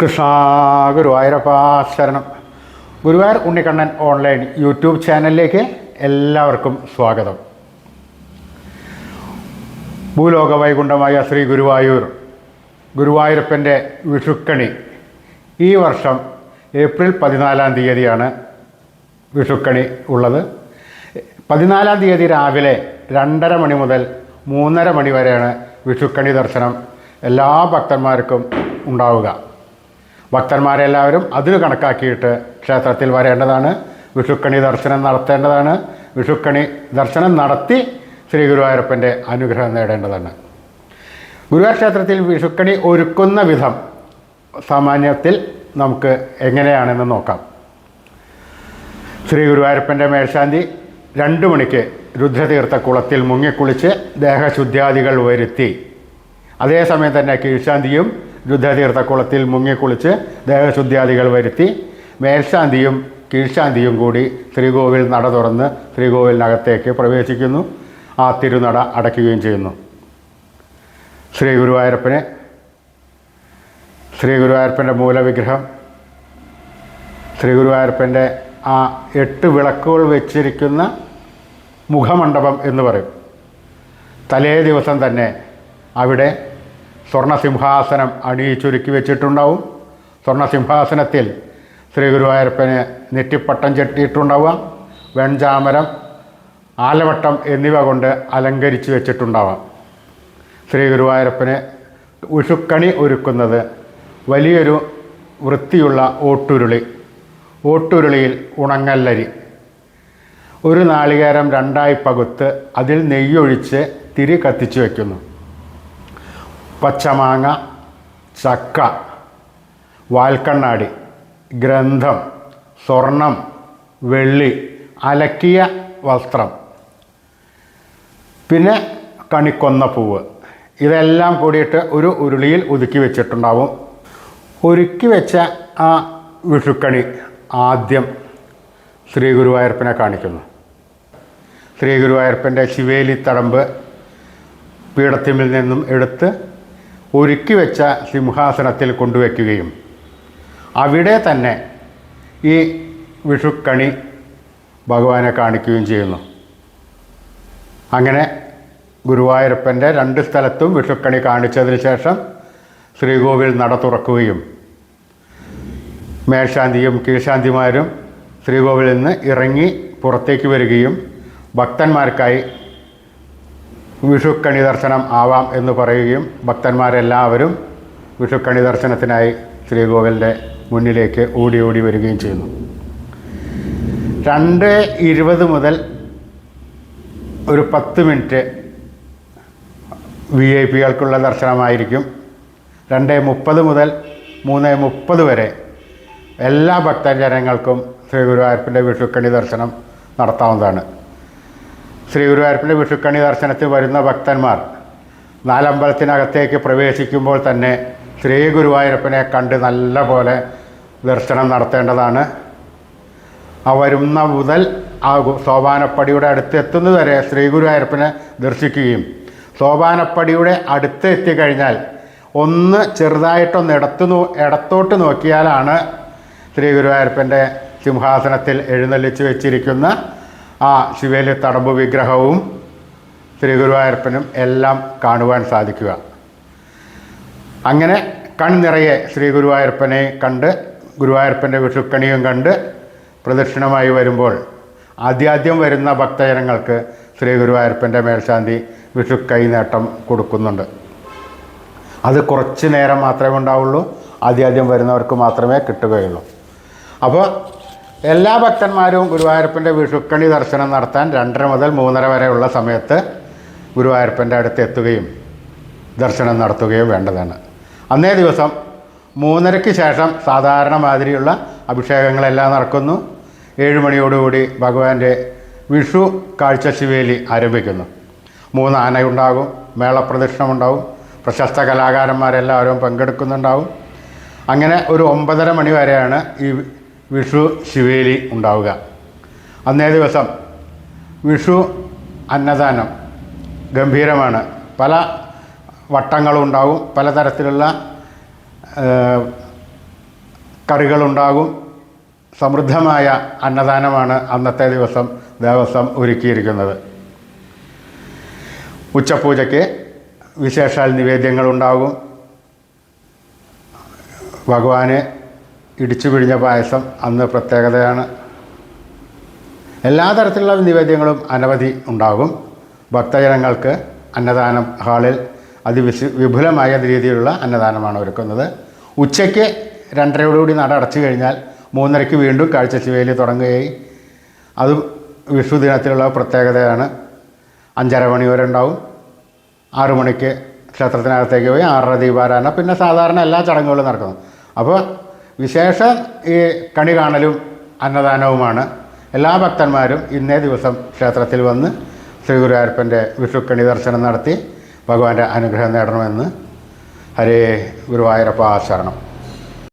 കൃഷ്ണ ഗുരുവായൂരപ്പാ ശരണം. Guruvayur Unnikkannan online YouTube ചാനലിലേക്ക് എല്ലാവർക്കും സ്വാഗതം. ഭൂലോക വൈകുണ്ഠമായ ശ്രീ ഗുരുവായൂർ ഗുരുവായൂരപ്പന്റെ വിഷുക്കണി ഈ വർഷം ഏപ്രിൽ പതിനാലാം തീയതിയാണ് വിഷുക്കണി ഉള്ളത്. പതിനാലാം തീയതി രാവിലെ രണ്ടര മണി മുതൽ മൂന്നര മണി വരെയാണ് വിഷുക്കണി ദർശനം. എല്ലാ ഭക്തന്മാർക്കും ഉണ്ടാവുക. ഭക്തന്മാരെല്ലാവരും അതിന് കണക്കാക്കിയിട്ട് ക്ഷേത്രത്തിൽ വരേണ്ടതാണ്. വിഷുക്കണി ദർശനം നടത്തേണ്ടതാണ്. വിഷുക്കണി ദർശനം നടത്തി ശ്രീ ഗുരുവായൂരപ്പന്റെ അനുഗ്രഹം നേടേണ്ടതാണ്. ഗുരുവായൂർ ക്ഷേത്രത്തിൽ വിഷുക്കണി ഒരുക്കുന്ന വിധം സാമാന്യത്തിൽ നമുക്ക് എങ്ങനെയാണെന്ന് നോക്കാം. ശ്രീ ഗുരുവായൂരപ്പന്റെ മേൽശാന്തി രണ്ട് മണിക്ക് രുദ്രതീർത്ഥ കുളത്തിൽ മുങ്ങിക്കുളിച്ച് ദേഹശുദ്ധ്യാദികൾ വരുത്തി. അതേസമയം തന്നെ കീഴ്ശാന്തിയും രുദ്രതീർത്ഥ കുളത്തിൽ മുങ്ങിക്കുളിച്ച് ദേഹശുദ്ധ്യാദികൾ വരുത്തി മേൽശാന്തിയും കീഴ്ശാന്തിയും കൂടി ശ്രീകോവിൽ നട തുറന്ന് ശ്രീകോവിലിനകത്തേക്ക് പ്രവേശിക്കുന്നു. ആ തിരുനട അടയ്ക്കുകയും ചെയ്യുന്നു. ശ്രീ ഗുരുവായൂരപ്പന് ശ്രീ ഗുരുവായൂരപ്പന്റെ മൂലവിഗ്രഹം ശ്രീ ഗുരുവായൂരപ്പന്റെ ആ എട്ട് വിളക്കുകൾ വെച്ചിരിക്കുന്ന മുഖമണ്ഡപം എന്ന് പറയും. തലേ ദിവസം തന്നെ അവിടെ സ്വർണസിംഹാസനം അണിയിച്ചൊരുക്കി വെച്ചിട്ടുണ്ടാവും. സ്വർണസിംഹാസനത്തിൽ ശ്രീ ഗുരുവായൂരപ്പന് നെറ്റിപ്പട്ടം ചെട്ടിയിട്ടുണ്ടാവുക വെൺചാമരം ആലവട്ടം എന്നിവ കൊണ്ട് അലങ്കരിച്ച് വെച്ചിട്ടുണ്ടാവാം. ശ്രീ ഗുരുവായൂരപ്പന് ഉഷുക്കണി ഒരുക്കുന്നത് വലിയൊരു വൃത്തിയുള്ള ഓട്ടുരുളി ഓട്ടുരുളിയിൽ ഉണങ്ങല്ലരി. ഒരു നാളികേരം രണ്ടായി പകുത്ത് അതിൽ നെയ്യൊഴിച്ച് തിരി കത്തിച്ചു വയ്ക്കുന്നു പച്ചമാങ്ങ ചക്ക വാൽക്കണ്ണാടി ഗ്രന്ഥം സ്വർണം വെള്ളി അലക്കിയ വസ്ത്രം. പിന്നെ കണിക്കൊന്ന പൂവ്. ഇതെല്ലാം കൂടിയിട്ട് ഒരു ഉരുളിയിൽ ഒതുക്കി വെച്ചിട്ടുണ്ടാവും. ഒരുക്കി വെച്ച ആ വിഷുക്കണി ആദ്യം ശ്രീ കാണിക്കുന്നു. ശ്രീ ശിവേലി തടമ്പ് പീഠത്തിമിൽ നിന്നും എടുത്ത് ഒരുക്കി വെച്ച സിംഹാസനത്തിൽ കൊണ്ടുവയ്ക്കുകയും അവിടെ തന്നെ ഈ വിഷുക്കണി ഭഗവാനെ കാണിക്കുകയും ചെയ്യുന്നു. അങ്ങനെ ഗുരുവായൂരപ്പന്റെ രണ്ട് സ്ഥലത്തും വിഷുക്കണി കാണിച്ചതിന് ശേഷം ശ്രീകോവിൽ നട തുറക്കുകയും മേൽശാന്തിയും കീഴ്ശാന്തിമാരും ശ്രീകോവിലിൽ നിന്ന് ഇറങ്ങി പുറത്തേക്ക് വരികയും ഭക്തന്മാർക്കായി വിഷുക്കണി ദർശനം ആവാം എന്ന് പറയുകയും ഭക്തന്മാരെല്ലാവരും വിഷുക്കണി ദർശനത്തിനായി ശ്രീകോവിലിന്റെ മുന്നിലേക്ക് ഓടി ഓടി വരികയും ചെയ്യുന്നു. രണ്ട് ഇരുപത് മുതൽ ഒരു പത്ത് മിനിറ്റ് വി ഐ പികൾക്കുള്ള ദർശനമായിരിക്കും. രണ്ട് മുപ്പത് മുതൽ മൂന്ന് മുപ്പത് വരെ എല്ലാ ഭക്തജനങ്ങൾക്കും ശ്രീ ഗുരുവായൂരപ്പന്റെ വിഷുക്കണി ദർശനം നടത്താവുന്നതാണ്. ശ്രീ ഗുരുവായൂരപ്പന്റെ വിഷുക്കണി ദർശനത്തിൽ വരുന്ന ഭക്തന്മാർ നാലമ്പലത്തിനകത്തേക്ക് പ്രവേശിക്കുമ്പോൾ തന്നെ ശ്രീ ഗുരുവായൂരപ്പനെ കണ്ട് നല്ല പോലെ ദർശനം നടത്തേണ്ടതാണ്. ആ വരുന്ന മുതൽ ആ സോപാനപ്പടിയുടെ അടുത്ത് എത്തുന്നതുവരെ ശ്രീ ഗുരുവായൂരപ്പനെ ദർശിക്കുകയും സോപാനപ്പടിയുടെ അടുത്ത് എത്തിക്കഴിഞ്ഞാൽ ഒന്ന് ചെറുതായിട്ടൊന്ന് ഇടത്തു നോ ഇടത്തോട്ട് നോക്കിയാലാണ് ശ്രീ ഗുരുവായൂരപ്പന്റെ സിംഹാസനത്തിൽ എഴുന്നള്ളിച്ച് വെച്ചിരിക്കുന്ന ആ ശിവേലി തടമ്പ് വിഗ്രഹവും ശ്രീ ഗുരുവായൂരപ്പനും എല്ലാം കാണുവാൻ സാധിക്കുക. അങ്ങനെ കൺനിറയെ ശ്രീ ഗുരുവായൂരപ്പനെ കണ്ട് ഗുരുവായൂരപ്പന്റെ വിഷുക്കണിയും കണ്ട് പ്രദക്ഷിണമായി വരുമ്പോൾ ആദ്യാദ്യം വരുന്ന ഭക്തജനങ്ങൾക്ക് ശ്രീ ഗുരുവായൂരപ്പന്റെ മേൽശാന്തി വിഷു കൈനേട്ടം കൊടുക്കുന്നുണ്ട്. അത് കുറച്ച് നേരം മാത്രമേ ഉണ്ടാവുള്ളൂ ആദ്യാദ്യം വരുന്നവർക്ക് മാത്രമേ കിട്ടുകയുള്ളൂ. അപ്പോൾ എല്ലാ ഭക്തന്മാരും ഗുരുവായൂരപ്പന്റെ വിഷുക്കണി ദർശനം നടത്താൻ രണ്ടര മുതൽ മൂന്നര വരെയുള്ള സമയത്ത് ഗുരുവായൂരപ്പന്റെ അടുത്ത് എത്തുകയും ദർശനം നടത്തുകയും വേണ്ടതാണ്. അന്നേ ദിവസം മൂന്നരയ്ക്ക് ശേഷം സാധാരണ മാതിരിയുള്ള അഭിഷേകങ്ങളെല്ലാം നടക്കുന്നു. ഏഴ് മണിയോടുകൂടി ഭഗവാന്റെ വിഷു കാഴ്ച ശിവേലി ആരംഭിക്കുന്നു. മൂന്ന് ആനയുണ്ടാകും മേളപ്രദക്ഷിണമുണ്ടാവും പ്രശസ്ത കലാകാരന്മാരെല്ലാവരും പങ്കെടുക്കുന്നുണ്ടാവും. അങ്ങനെ ഒരു ഒമ്പതര മണി വരെയാണ് ഈ വിഷു ശിവേലി ഉണ്ടാവുക. അന്നേ ദിവസം വിഷു അന്നദാനം ഗംഭീരമാണ്. പല വട്ടങ്ങളും ഉണ്ടാകും പലതരത്തിലുള്ള കറികളുണ്ടാകും. സമൃദ്ധമായ അന്നദാനമാണ് അന്നത്തെ ദിവസം ദേവസ്വം ഒരുക്കിയിരിക്കുന്നത്. ഉച്ചപൂജയ്ക്ക് വിശേഷാൽ നിവേദ്യങ്ങളുണ്ടാകും. ഭഗവാന് ഇടിച്ചു പിഴിഞ്ഞ പായസം അന്ന് പ്രത്യേകതയാണ്. എല്ലാ തരത്തിലുള്ള നിവേദ്യങ്ങളും അനവധി ഉണ്ടാകും. ഭക്തജനങ്ങൾക്ക് അന്നദാനം ഹാളിൽ അതിവിശു വിപുലമായ രീതിയിലുള്ള അന്നദാനമാണ് ഒരുക്കുന്നത്. ഉച്ചയ്ക്ക് രണ്ടരയോടുകൂടി നട അടച്ചു കഴിഞ്ഞാൽ മൂന്നരയ്ക്ക് വീണ്ടും കാഴ്ച കാഴ്ചശിവേലി തുടങ്ങുകയും അതും വിഷു ദിനത്തിലുള്ള പ്രത്യേകതയാണ്. അഞ്ചര മണി വരെ ഉണ്ടാവും. ആറു മണിക്ക് ക്ഷേത്രത്തിനകത്തേക്ക് പോയി ആറര ദീപാരാധന പിന്നെ സാധാരണ എല്ലാ ചടങ്ങുകളും നടക്കുന്നു. അപ്പോൾ വിശേഷ ഈ കണി കാണലും അന്നദാനവുമാണ്. എല്ലാ ഭക്തന്മാരും ഇന്നേ ദിവസം ക്ഷേത്രത്തിൽ വന്ന് ശ്രീ ഗുരുവായൂരപ്പന്റെ വിഷുക്കണി ദർശനം നടത്തി ഭഗവാന്റെ അനുഗ്രഹം നേടണമെന്ന് ഹരേ ഗുരുവായൂരപ്പ ശരണം